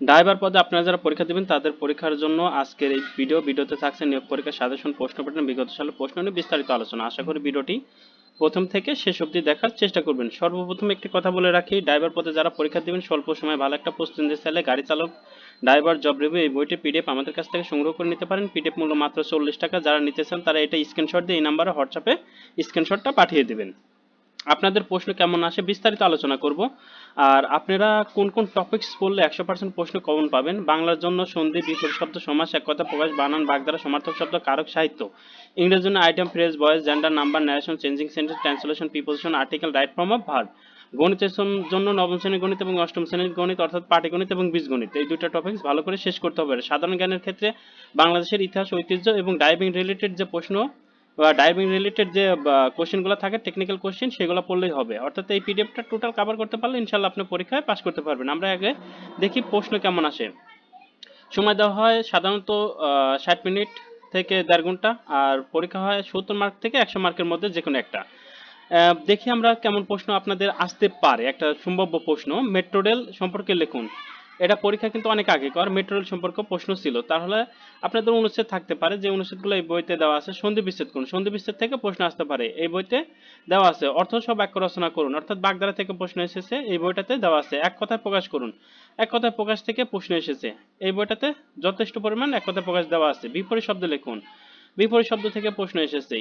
Driver পদে আপনারা যারা পরীক্ষা দেবেন, তাদের পরীক্ষার জন্য আজকের এই ভিডিও ভিডিওতে থাকছে নিয়োগ পরীক্ষার সাজেশন, প্রশ্ন প্যাটার্ন বিগত সালের প্রশ্ন নিয়ে বিস্তারিত আলোচনা। আশা করি ভিডিওটি প্রথম থেকে শেষ অবধি দেখার চেষ্টা করবেন। সর্বপ্রথম একটি কথা বলে রাখি ড্রাইভার পদে যারা পরীক্ষা দেবেন, স্বল্প সময় ভালো একটা প্রস্তুতি নিতে চাইলে গাড়ি চালক ড্রাইভার জব রিভিউ এই বইটি পিডিএফ আমাদের কাছ থেকে সংগ্রহ করে নিতে পারেন। পিডিএফ মূল্য মাত্র চল্লিশ টাকা। যারা নিতে চান, তারা এটা স্ক্রিনশট দিয়ে এই নাম্বারে হোয়াটসঅ্যাপে স্ক্রিনশটটা পাঠিয়ে দেবেন। আপনাদের প্রশ্ন কেমন আসে বিস্তারিত আলোচনা করব। আর আপনারা কোন কোন টপিকস পড়লে একশো পার্সেন্ট প্রশ্ন কমন পাবেন? বাংলার জন্য সন্ধি বিপরীত শব্দ সমাস এক কথা প্রকাশ, বানান, বাগধারা, সমার্থক শব্দ, কারক, সাহিত্য। ইংরেজির জন্য item phrase voice gender number narration changing sentence translation preposition article right form of verb গণিতের জন্য নবম শ্রেণির গণিত এবং অষ্টম শ্রেণির গণিত অর্থাৎ পাটিগণিত এবং বীজগণিত। এই দুটো টপিকস ভালো করে শেষ করতে হবে। সাধারণ জ্ঞানের ক্ষেত্রে বাংলাদেশের ইতিহাস, ঐতিহ্য এবং ডাইভিং রিলেটেড যে প্রশ্ন বা ড্রাইভিং রিলেটেড যে কোশ্চেনগুলো থাকে টেকনিক্যাল কোশ্চেন সেগুলো পড়লেই হবে। অর্থাৎ এই পিডিএফটা টোটাল কভার করতে পারলে ইনশাল্লাহ আপনি পরীক্ষায় পাস করতে পারবেন। আমরা আগে দেখি প্রশ্ন কেমন আসে। সময় দেওয়া হয় সাধারণত ষাট মিনিট থেকে দেড় ঘণ্টা, আর পরীক্ষা হয় সত্তর মার্ক থেকে একশো মার্কের মধ্যে যে কোনো একটা দেখি আমরা কেমন প্রশ্ন আপনাদের আসতে পারে। একটা সম্ভাব্য প্রশ্ন মেট্রো রেল সম্পর্কে লিখুন। এটা পরীক্ষা কিন্তু অনেক আগে কর মেট্রো রেল সম্পর্কে প্রশ্ন ছিল। তাহলে আপনাদের অনুচ্ছেদ থাকতে পারে যে অনুচ্ছেদগুলো এই বইতে দেওয়া আছে, সন্ধি বিচ্ছেদ করুন সন্ধি বিচ্ছেদ থেকে প্রশ্ন আসতে পারে, এই বইতে দেওয়া আছে। অর্থ সব বাক্য রচনা করুন, অর্থাৎ বাগদারা থেকে প্রশ্ন এসেছে, এই বইটাতে দেওয়া আছে। এক কথায় প্রকাশ করুন, এক কথায় প্রকাশ থেকে প্রশ্ন এসেছে, এই বইটাতে যথেষ্ট পরিমাণ এক কথায় প্রকাশ দেওয়া আছে। বিপরীত শব্দ লিখুন বিপরীত শব্দ থেকে প্রশ্ন এসেছে।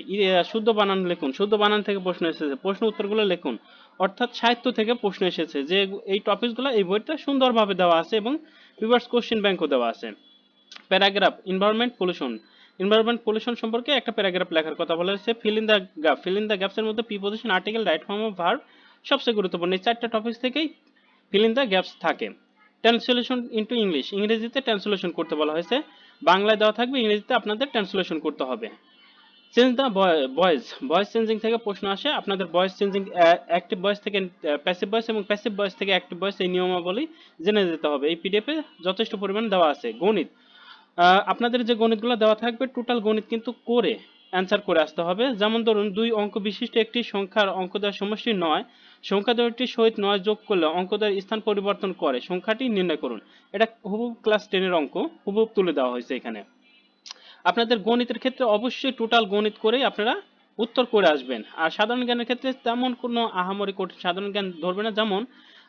শুদ্ধ বানান লিখুন। শুদ্ধ বানান থেকে প্রশ্ন এসেছে। প্রশ্ন উত্তরগুলো লিখুন। অর্থাৎ সাহিত্য থেকে প্রশ্ন এসেছে যে এই টপিকসগুলো এই বইটা সুন্দরভাবে দেওয়া আছে এবং রিভার্স কোশ্চেন ব্যাংকও দেওয়া আছে। Paragraph environment pollution environment pollution সম্পর্কে একটা প্যারাগ্রাফ লেখার কথা বলা হয়েছে। Fill in the gap fill in the গ্যাপসের মধ্যে preposition article right form of verb সবচেয়ে গুরুত্বপূর্ণ। এই চারটা টপিক থেকেই ফিল ইন দ্য গ্যাপস থাকে। ট্রান্সলেশন ইনটু ইংলিশ ইংরেজিতে ট্রান্সলেশন করতে বলা হয়েছে। বাংলায় দেওয়া থাকবে, ইংরেজিতে আপনাদের ট্রান্সলেশন করতে হবে। Change the voice voice changing থেকে প্রশ্ন আসে, আপনাদের ভয়েস চেঞ্জিং অ্যাক্টিভ ভয়েস থেকে প্যাসিভ ভয়েস এবং প্যাসিভ ভয়েস থেকে অ্যাক্টিভ ভয়েস এই নিয়মাবলী জেনে যেতে হবে। এই পিডিএফে যথেষ্ট পরিমাণ দেওয়া আছে। গণিত আপনাদের যে গণিতগুলো দেওয়া থাকবে টোটাল গণিত কিন্তু করে অ্যান্সার করে আসতে হবে। যেমন ধরুন, দুই অঙ্ক বিশিষ্ট একটি সংখ্যার অঙ্ক দেওয়ার সমষ্টি নয় সংখ্যা দুটির সহিত নয় যোগ করলে অঙ্ক দেওয়ার স্থান পরিবর্তন করে, সংখ্যাটি নির্ণয় করুন। এটা হুবুব ক্লাস টেনের অঙ্ক হুবুব তুলে দেওয়া হয়েছে এখানে। আপনাদের গণিতের ক্ষেত্রে অবশ্যই টোটাল গণিত করেই আপনারা উত্তর করে আসবেন। আর সাধারণ জ্ঞানের ক্ষেত্রে তেমন কোনো আহামরি কঠিন সাধারণ জ্ঞান ধরবে না। যেমন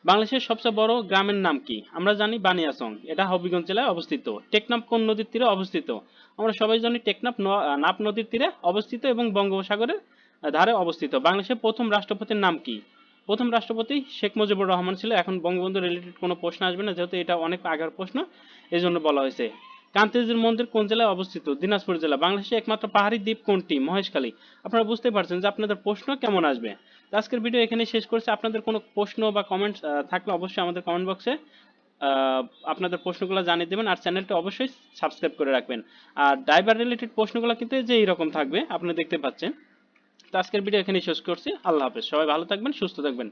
বাংলাদেশের সবচেয়ে বড় গ্রামের নাম কি? আমরা জানি বানিয়াচং। এটা হবিগঞ্জ জেলায় অবস্থিত। টেকনাফ কোন নদীর তীরে অবস্থিত? আমরা সবাই জানি টেকনাফ নাপ নদীর তীরে অবস্থিত এবং বঙ্গোপসাগরের ধারে অবস্থিত। বাংলাদেশের প্রথম রাষ্ট্রপতির নাম কি? প্রথম রাষ্ট্রপতি শেখ মুজিবুর রহমান ছিল। এখন বঙ্গবন্ধু রিলেটেড কোনো প্রশ্ন আসবে না, যেহেতু এটা অনেক আগের প্রশ্ন এই জন্য বলা হয়েছে। কান্তিজির মন্দির কোন জেলায় অবস্থিত? দিনাজপুর জেলা। বাংলাদেশের একমাত্র পাহাড়ি দ্বীপ কোনটি? মহেশখালী। আপনারা বুঝতে পারছেন যে আপনাদের প্রশ্ন কেমন আসবে। আজকের ভিডিও এখানে শেষ করছি। আপনাদের কোনো প্রশ্ন বা কমেন্টস থাকলে অবশ্যই আমাদের কমেন্ট বক্সে আপনাদের প্রশ্নগুলো জানিয়ে দেবেন। আর চ্যানেলটা অবশ্যই সাবস্ক্রাইব করে রাখবেন। আর ড্রাইভার রিলেটেড প্রশ্নগুলো কিন্তু যে এইরকম থাকবে, আপনি দেখতে পাচ্ছেন। তো আজকের ভিডিও এখানে শেষ করছি। আল্লাহ হাফেজ। সবাই ভালো থাকবেন, সুস্থ থাকবেন।